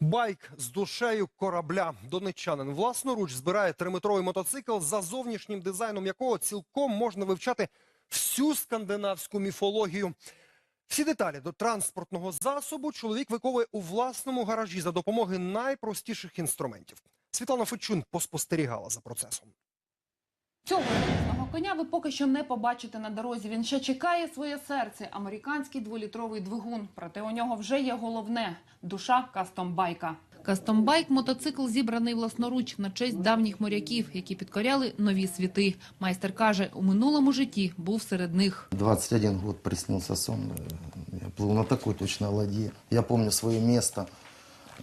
Байк з душею корабля. Донеччанин власноруч збирає триметровий мотоцикл, за зовнішнім дизайном якого цілком можна вивчати всю скандинавську міфологію. Всі деталі до транспортного засобу чоловік виковує у власному гаражі за допомоги найпростіших інструментів. Світлана Фечун поспостерігала за процесом. Цього коня ви поки що не побачите на дорозі. Він ще чекає своє серце. Американський дволітровий двигун. Проте у нього вже є головне душа кастомбайка. Кастомбайк – мотоцикл зібраний власноруч на честь давніх моряків, які підкоряли нові світи. Майстер каже, у минулому житті був серед них. 21 год приснился сон. э, Я плыл на такой точно ладье. Я помню свое место.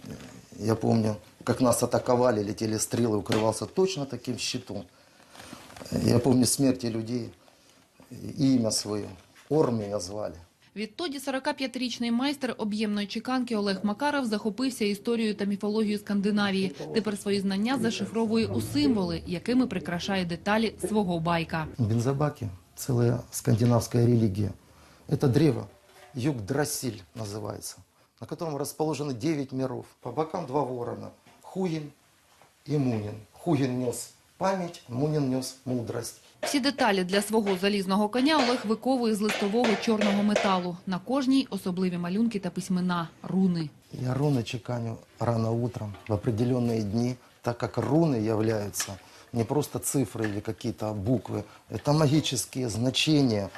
Э, Я помню, как нас атаковали, летели стрелы, укрывался точно таким щитом. Э, Я помню смерти людей, и имя свое. Ор меня звали. Відтоді 45-річний майстер об'ємної чеканки Олег Макаров захопився історією та міфологією Скандинавії. Тепер свої знання зашифровує у символи, якими прикрашає деталі свого байка. Бензобаки, целая скандинавская религия. Это древо, Югдрасиль называется, на котором расположены 9 миров. По бокам два ворона, Хугин и Мунин. Хугин нес память, Мунин нес мудрость. Всі деталі для свого залізного коня Олег виковує з листового чорного металу. На кожній особливі малюнки та письмена – руни. Я руны чеканю рано утром в определенные дни, так как руны являются не просто цифры или какие-то буквы, это магические значения,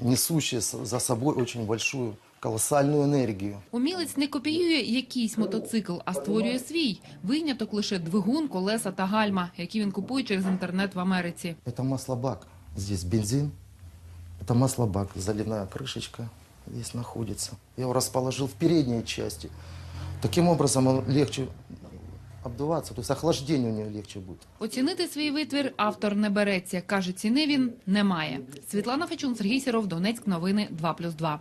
несущие с- за собой очень большую колоссальную энергию. Умілець не копіює якийсь мотоцикл, а створює свій. Виняток лише двигун, колеса та гальма, які він купує через інтернет в Америці. Это маслобак. Здесь бензин. Это маслобак. Заливная крышечка здесь находится. Я его расположил в передней части. Таким образом он легче обдуваться, то есть охлаждение у него легче будет. Оцінити свій витвір автор не береться. Каже, ціни він не має. Світлана Фечун, Сергій Сіров, Донецьк. Новини 2+,2.